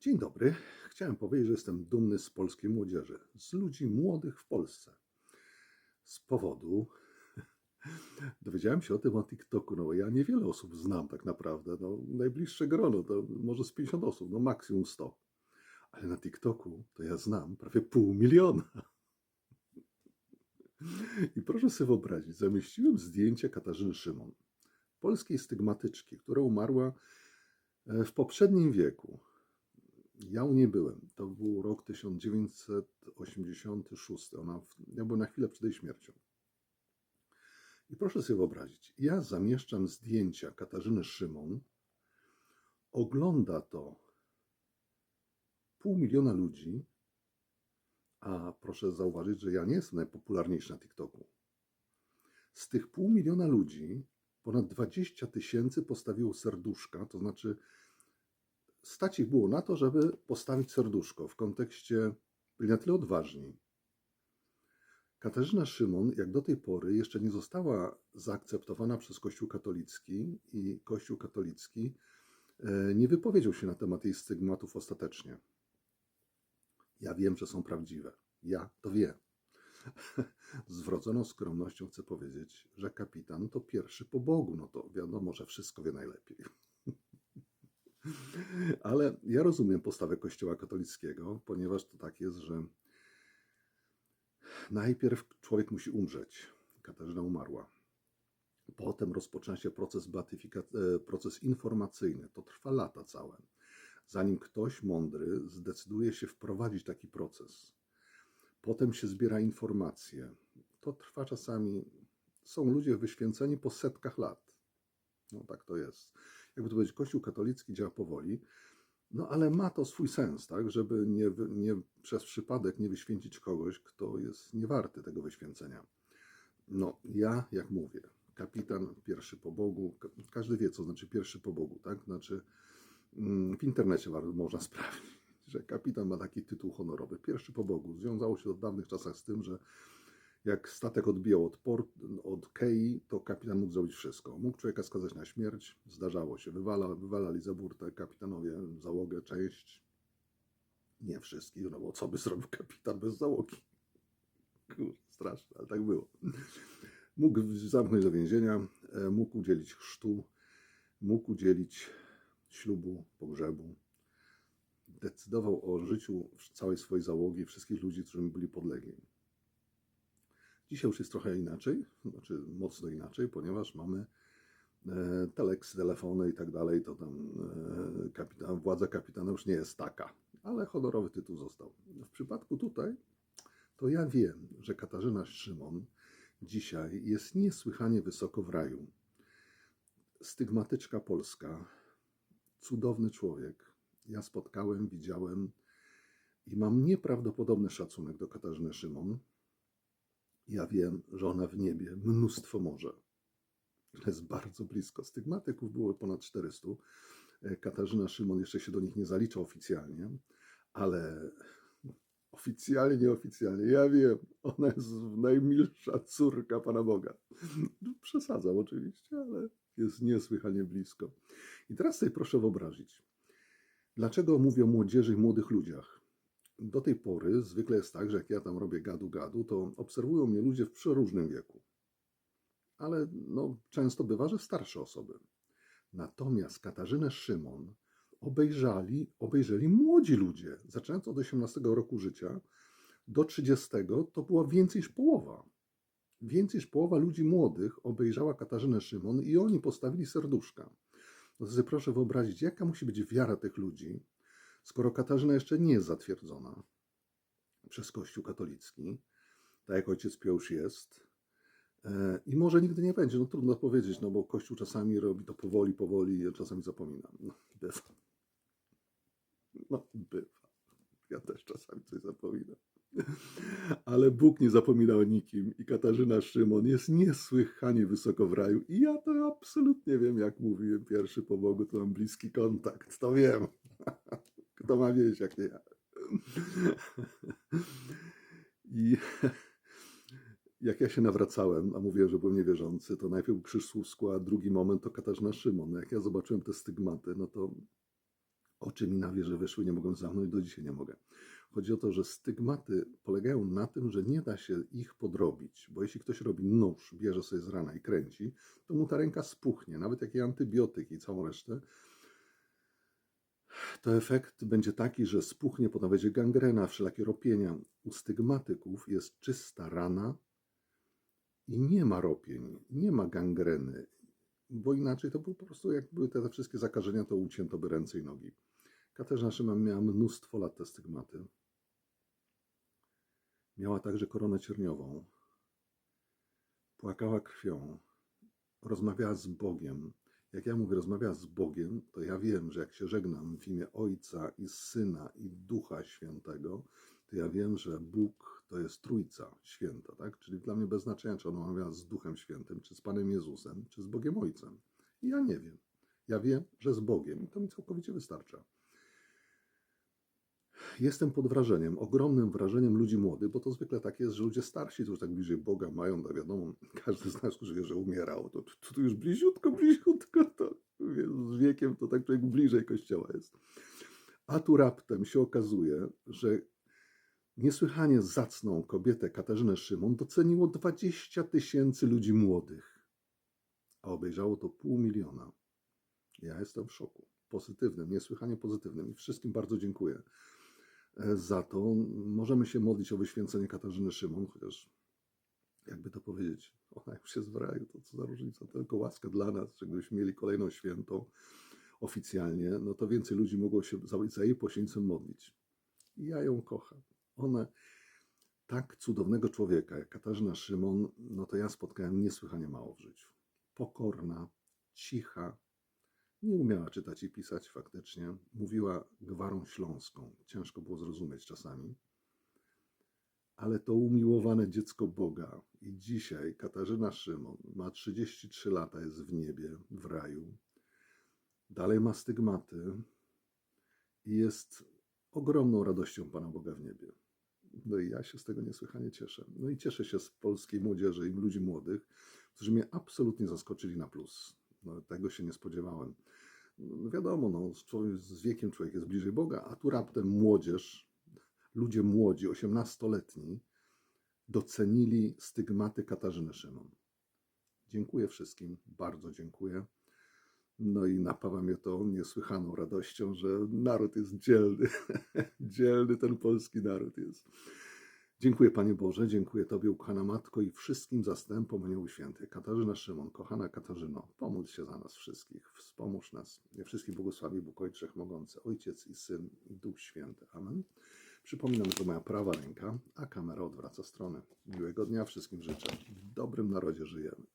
Dzień dobry. Chciałem powiedzieć, że jestem dumny z polskiej młodzieży, z ludzi młodych w Polsce. Z powodu. Dowiedziałem się o tym o TikToku, no ja niewiele osób znam tak naprawdę. No, najbliższe grono to może z 50 osób, no maksimum 100. Ale na TikToku to ja znam prawie pół miliona. I proszę sobie wyobrazić, zamieściłem zdjęcie Katarzyny Szymon, polskiej stygmatyczki, która umarła e, w poprzednim wieku. Ja u niej byłem. To był rok 1986. Ona, ja byłem na chwilę przed jej śmiercią. I proszę sobie wyobrazić, ja zamieszczam zdjęcia Katarzyny Szymon, ogląda to pół miliona ludzi, a proszę zauważyć, że ja nie jestem najpopularniejszy na TikToku. Z tych pół miliona ludzi ponad 20 tysięcy postawiło serduszka, to znaczy stać ich było na to, żeby postawić serduszko w kontekście byli na tyle odważni. Katarzyna Szymon, jak do tej pory, jeszcze nie została zaakceptowana przez Kościół katolicki i Kościół katolicki e, nie wypowiedział się na temat jej stygmatów ostatecznie. Ja wiem, że są prawdziwe. Ja to wiem. Z wrodzoną skromnością chcę powiedzieć, że kapitan to pierwszy po Bogu. No to wiadomo, że wszystko wie najlepiej. Ale ja rozumiem postawę Kościoła katolickiego, ponieważ to tak jest, że najpierw człowiek musi umrzeć. Katarzyna umarła. Potem rozpoczyna się proces, e, proces informacyjny. To trwa lata całe. Zanim ktoś mądry zdecyduje się wprowadzić taki proces. Potem się zbiera informacje. To trwa czasami. Są ludzie wyświęceni po setkach lat. No tak to jest jakby to powiedzieć, Kościół katolicki działa powoli, no ale ma to swój sens, tak, żeby nie, nie przez przypadek nie wyświęcić kogoś, kto jest niewarty tego wyświęcenia. No, ja, jak mówię, kapitan pierwszy po Bogu, każdy wie, co znaczy pierwszy po Bogu, tak? Znaczy, mm, w internecie można sprawdzić, że kapitan ma taki tytuł honorowy, pierwszy po Bogu. Związało się to w dawnych czasach z tym, że jak statek odbijał od, port, od Kei, to kapitan mógł zrobić wszystko. Mógł człowieka skazać na śmierć, zdarzało się. Wywala, wywalali za burtę kapitanowie załogę, część. Nie wszystkich, no bo co by zrobił kapitan bez załogi? Kurde, straszne, ale tak było. Mógł zamknąć do więzienia, e, mógł udzielić chrztu, mógł udzielić ślubu, pogrzebu. Decydował o życiu całej swojej załogi, wszystkich ludzi, którzy byli podlegli. Dzisiaj już jest trochę inaczej, znaczy mocno inaczej, ponieważ mamy e, teleksy, telefony i tak dalej, to tam e, kapitan, władza kapitana już nie jest taka, ale honorowy tytuł został. W przypadku tutaj, to ja wiem, że Katarzyna Szymon dzisiaj jest niesłychanie wysoko w raju. Stygmatyczka polska, cudowny człowiek. Ja spotkałem, widziałem i mam nieprawdopodobny szacunek do Katarzyny Szymon ja wiem, że ona w niebie mnóstwo może. Jest bardzo blisko. Stygmatyków było ponad 400. E, Katarzyna Szymon jeszcze się do nich nie zalicza oficjalnie, ale oficjalnie, nieoficjalnie, ja wiem, ona jest najmilsza córka Pana Boga. Przesadzam oczywiście, ale jest niesłychanie blisko. I teraz sobie proszę wyobrazić, dlaczego mówię o młodzieży i młodych ludziach do tej pory zwykle jest tak, że jak ja tam robię gadu-gadu, to obserwują mnie ludzie w przeróżnym wieku. Ale no, często bywa, że starsze osoby. Natomiast Katarzynę Szymon obejrzeli, obejrzeli młodzi ludzie. Zaczynając od 18 roku życia do 30 to była więcej niż połowa. Więcej niż połowa ludzi młodych obejrzała Katarzynę Szymon i oni postawili serduszka. No to sobie proszę wyobrazić, jaka musi być wiara tych ludzi, skoro Katarzyna jeszcze nie jest zatwierdzona przez Kościół katolicki, tak jak ojciec już jest, e, i może nigdy nie będzie, no trudno powiedzieć, no bo Kościół czasami robi to powoli, powoli, ja czasami zapominam. No, bywa. No, bywa. Ja też czasami coś zapominam. Ale Bóg nie zapomina o nikim i Katarzyna Szymon jest niesłychanie wysoko w raju i ja to absolutnie wiem, jak mówiłem pierwszy po Bogu, to mam bliski kontakt, to wiem. Kto ma wiedzieć, jak nie ja. I jak ja się nawracałem, a mówię, że byłem niewierzący, to najpierw Słupsku, a drugi moment to Katarzyna Szymon. Jak ja zobaczyłem te stygmaty, no to Oczy mi na wieży wyszły, nie mogłem zamknąć, do dzisiaj nie mogę. Chodzi o to, że stygmaty polegają na tym, że nie da się ich podrobić, bo jeśli ktoś robi nóż, bierze sobie z rana i kręci, to mu ta ręka spuchnie, nawet jakie antybiotyki i całą resztę, to efekt będzie taki, że spuchnie, potem będzie gangrena, wszelakie ropienia. U stygmatyków jest czysta rana i nie ma ropień, nie ma gangreny, bo inaczej to był po prostu, jak były te, te wszystkie zakażenia, to ucięto by ręce i nogi. Katarzyna Szyman miała mnóstwo lat te stygmaty. Miała także koronę cierniową. Płakała krwią. Rozmawiała z Bogiem. Jak ja mówię, rozmawiała z Bogiem, to ja wiem, że jak się żegnam w imię Ojca i Syna i Ducha Świętego, to ja wiem, że Bóg to jest Trójca Święta, tak? Czyli dla mnie bez znaczenia, czy ona rozmawia z Duchem Świętym, czy z Panem Jezusem, czy z Bogiem Ojcem. I ja nie wiem. Ja wiem, że z Bogiem i to mi całkowicie wystarcza. Jestem pod wrażeniem, ogromnym wrażeniem ludzi młodych, bo to zwykle tak jest, że ludzie starsi, to już tak bliżej Boga mają, to wiadomo, każdy z nas wie, że umierał, to, to, to już bliziutko, bliziutko, to z wiekiem to tak człowiek bliżej Kościoła jest. A tu raptem się okazuje, że niesłychanie zacną kobietę Katarzynę Szymon doceniło 20 tysięcy ludzi młodych, a obejrzało to pół miliona. Ja jestem w szoku. Pozytywnym, niesłychanie pozytywnym i wszystkim bardzo dziękuję za to. Możemy się modlić o wyświęcenie Katarzyny Szymon, chociaż jakby to powiedzieć, ona już jest w raju, to co za różnica, tylko łaska dla nas, że gdybyśmy mieli kolejną świętą oficjalnie, no to więcej ludzi mogło się za, jej poświęceń modlić. I ja ją kocham. Ona, tak cudownego człowieka jak Katarzyna Szymon, no to ja spotkałem niesłychanie mało w życiu. Pokorna, cicha, nie umiała czytać i pisać faktycznie. Mówiła gwarą śląską. Ciężko było zrozumieć czasami. Ale to umiłowane dziecko Boga. I dzisiaj Katarzyna Szymon ma 33 lata, jest w niebie, w raju. Dalej ma stygmaty i jest ogromną radością Pana Boga w niebie. No i ja się z tego niesłychanie cieszę. No i cieszę się z polskiej młodzieży i ludzi młodych, którzy mnie absolutnie zaskoczyli na plus. No, tego się nie spodziewałem. No, wiadomo, no, z wiekiem człowiek jest bliżej Boga, a tu raptem młodzież, ludzie młodzi, 18-letni, docenili stygmaty Katarzyny Szymon. Dziękuję wszystkim, bardzo dziękuję. No i napawa mnie to niesłychaną radością, że naród jest dzielny. dzielny ten polski naród jest. Dziękuję Panie Boże, dziękuję Tobie, ukochana Matko i wszystkim zastępom Aniołu Świętych. Katarzyna Szymon, kochana Katarzyno, pomódl się za nas wszystkich, wspomóż nas. Nie wszystkich błogosławi Bóg Ojcze Wszechmogący, Ojciec i Syn i Duch Święty. Amen. Przypominam, że moja prawa ręka, a kamera odwraca stronę. Miłego dnia wszystkim życzę. W dobrym narodzie żyjemy.